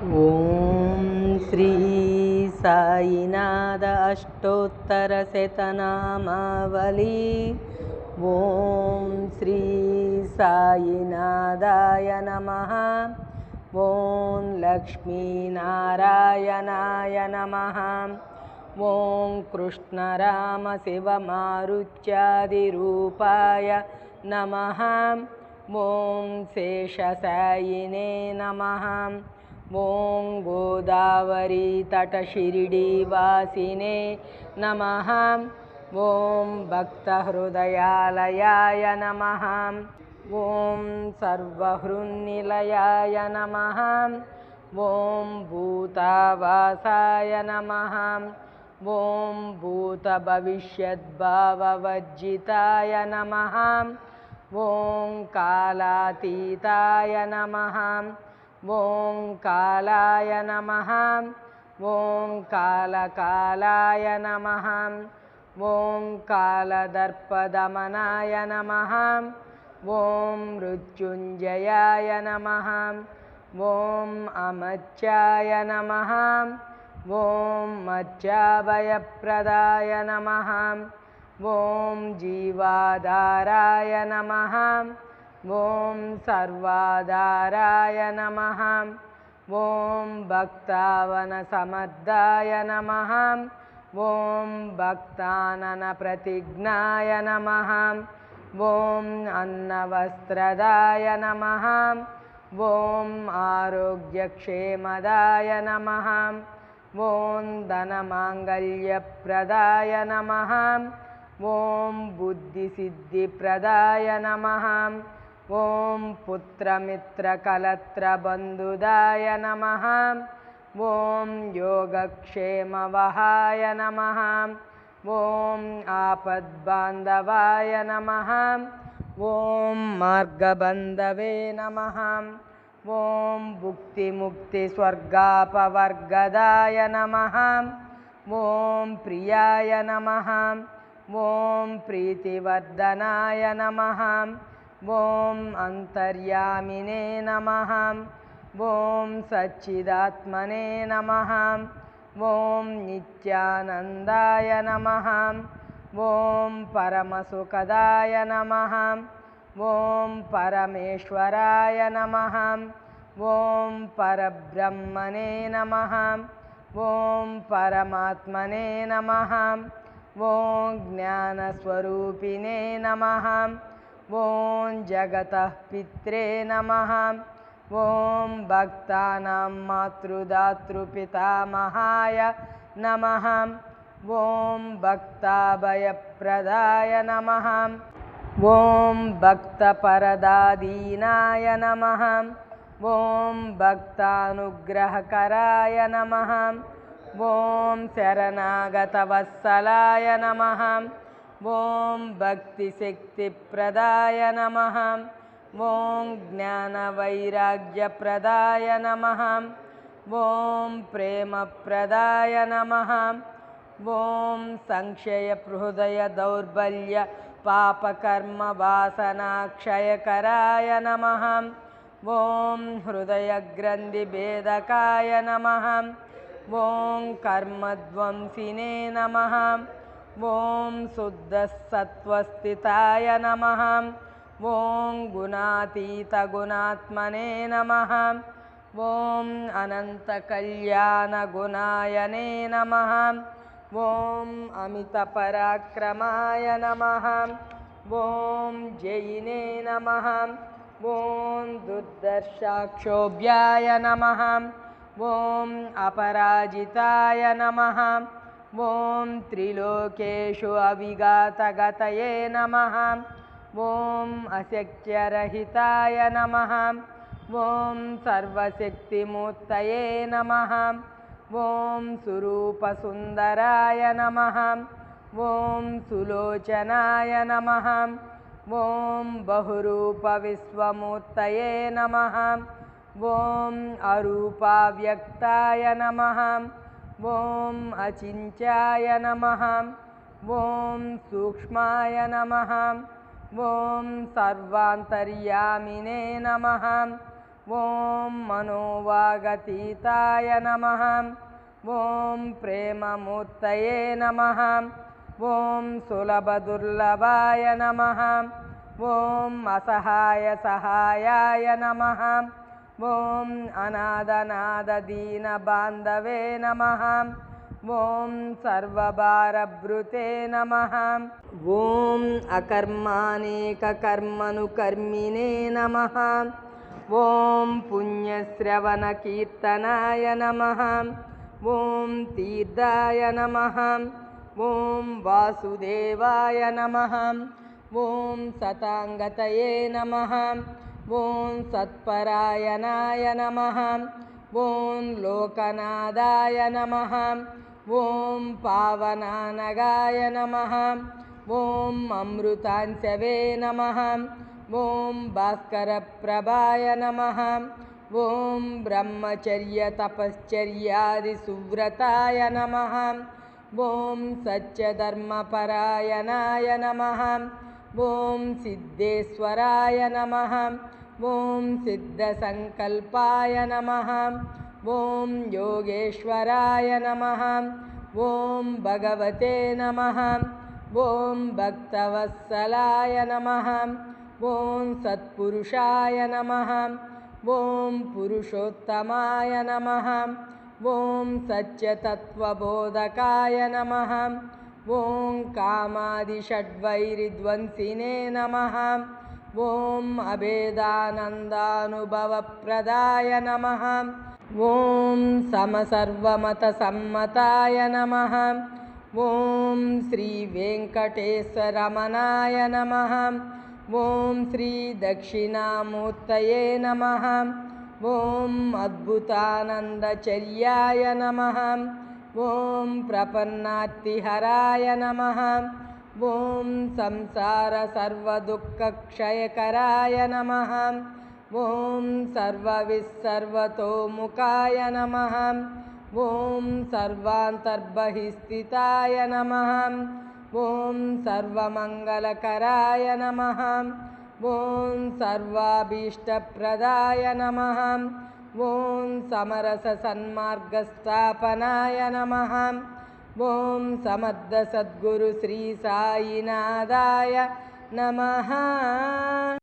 ॐ श्री साईनाथ अष्टोत्तरशतनामावली। ॐ श्री साईनाथाय नमः। ॐ लक्ष्मीनारायणाय नमः। ॐ कृष्णरामशिवमारुच्यादिरूपाय नमः। ॐ शेषसायिने नमः ॐ गोदावरीतटशिरिडीवासिने नमः। ॐ भक्तहृदयालयाय नमः। ॐ सर्वहृन्निलयाय नमः। ॐ भूतावासाय नमः। ॐ भूतभविष्यद्भाववर्जिताय नमः। ॐ कालातीताय नमः ॐ कालाय नमः। ॐ कालकालाय नमः। ॐ कालदर्पदमनाय नमः। ॐ मृत्युञ्जयाय नमः। ॐ अमच्याय नमः। ॐ मच्चाभयप्रदाय नमः। ॐ जीवाधाराय नमः ॐ सर्वाधाराय नमः। ॐ भक्तावनसमर्दाय नमः। ॐ भक्ताननप्रतिज्ञाय नमः। ॐ अन्नवस्त्रदाय नमः। ॐ आरोग्यक्षेमदाय नमः। ॐ धनमाङ्गल्यप्रदाय नमः। ॐ बुद्धिसिद्धिप्रदाय नमः ॐ पुत्रमित्रकलत्रबन्धुदाय नमः। ॐ योगक्षेमवहाय नमः। ॐ आपद्बान्धवाय नमः। ॐ मार्गबन्धवे नमः। ॐ भुक्तिमुक्तिस्वर्गापवर्गदाय नमः। ॐ प्रियाय नमः। ॐ प्रीतिवर्धनाय नमः ॐ अन्तर्यामिने नमः। ॐ सच्चिदात्मने नमः। ॐ नित्यानन्दाय नमः। ॐ परमसुखदाय नमः। ॐ परमेश्वराय नमः। ॐ परब्रह्मणे नमः। ॐ परमात्मने नमः। ॐ ज्ञानस्वरूपिणे नमः ॐ जगतः पित्रे नमः। ॐ भक्तानां मातृदातृपितामहाय नमः। ॐ भक्ताभयप्रदाय नमः। ॐ भक्तपरदादीनाय नमः। ॐ भक्तानुग्रहकराय नमः। ॐ शरणागतवत्सलाय नमः ॐ भक्तिशक्तिप्रदाय नमः। ॐ ज्ञानवैराग्यप्रदाय नमः। ॐ प्रेमप्रदाय नमः। ॐ संक्षयहृदयदौर्बल्य पापकर्मवासनाक्षयकराय नमः। ॐ हृदयग्रन्थिभेदकाय नमः। ॐ कर्मध्वंसिने नमः ॐ शुद्धसत्त्वस्थिताय नमः। ॐ गुणातीतगुणात्मने नमः। ॐ अनन्तकल्याणगुणायने नमः। ॐ अमितपराक्रमाय नमः। ॐ जयिने नमः। ॐ दुर्दर्शाक्षोभ्याय नमः। ॐ अपराजिताय नमः ॐ त्रिलोकेषु अविघातगतये नमः। ॐ अशक्यरहिताय नमः। ॐ सर्वशक्तिमूर्तये नमः। ॐ सुरूपसुन्दराय नमः। ॐ सुलोचनाय नमः। ॐ बहुरूपविश्वमूर्तये नमः। ॐ अरूपाव्यक्ताय नमः ॐ अचिन्त्याय नमः। ॐ सूक्ष्माय नमः। ॐ सर्वान्तर्यामिने नमः। ॐ मनोवागतीताय नमः। ॐ प्रेममूर्तये नमः। ॐ सुलभदुर्लभाय नमः। ॐ असहायसहायाय नमः ॐ अनादनाददीनबान्धवे नमः। ॐ सर्वभारभृते नमः। ॐ अकर्मानेककर्मनुकर्मिणे नमः। ॐ पुण्यश्रवणकीर्तनाय नमः। ॐ तीर्थाय नमः। ॐ वासुदेवाय नमः। ॐ सताङ्गतये नमः ॐ सत्परायणाय नमः। ॐ लोकनादाय नमः। ॐ पावनानगाय नमः। ॐ अमृताञ्चवे नमः। ॐ भास्करप्रभाय नमः। ॐ ब्रह्मचर्यतपश्चर्यादिसुव्रताय नमः। ॐ सत्यधर्मपरायणाय नमः। ॐ सिद्धेश्वराय नमः ॐ सिद्धसङ्कल्पाय नमः। ॐ योगेश्वराय नमः। ॐ भगवते नमः। ॐ भक्तवत्सलाय नमः। ॐ सत्पुरुषाय नमः। ॐ पुरुषोत्तमाय नमः। ॐ सत्यतत्त्वबोधकाय नमः। ॐ कामादिषड्वैरिध्वंसिने नमः ॐ अभेदानन्दानुभवप्रदाय नमः। ॐ समसर्वमतसम्मताय नमः। ॐ श्रीवेङ्कटेशरमणाय नमः। ॐ श्रीदक्षिणामूर्तये नमः। ॐ अद्भुतानन्दचर्याय नमः। ॐ प्रपन्नात्तिहराय नमः ॐ संसारसर्वदुःखक्षयकराय नमः। ॐ सर्वविस्सर्वतोमुखाय नमः। ॐ सर्वान्तर्बहिस्थिताय नमः। ॐ सर्वमङ्गलकराय नमः। ॐ सर्वाभीष्टप्रदाय नमः। ॐ समरससन्मार्गस्थापनाय नमः ॐ समर्थसद्गुरुश्रीसायिनाथाय नमः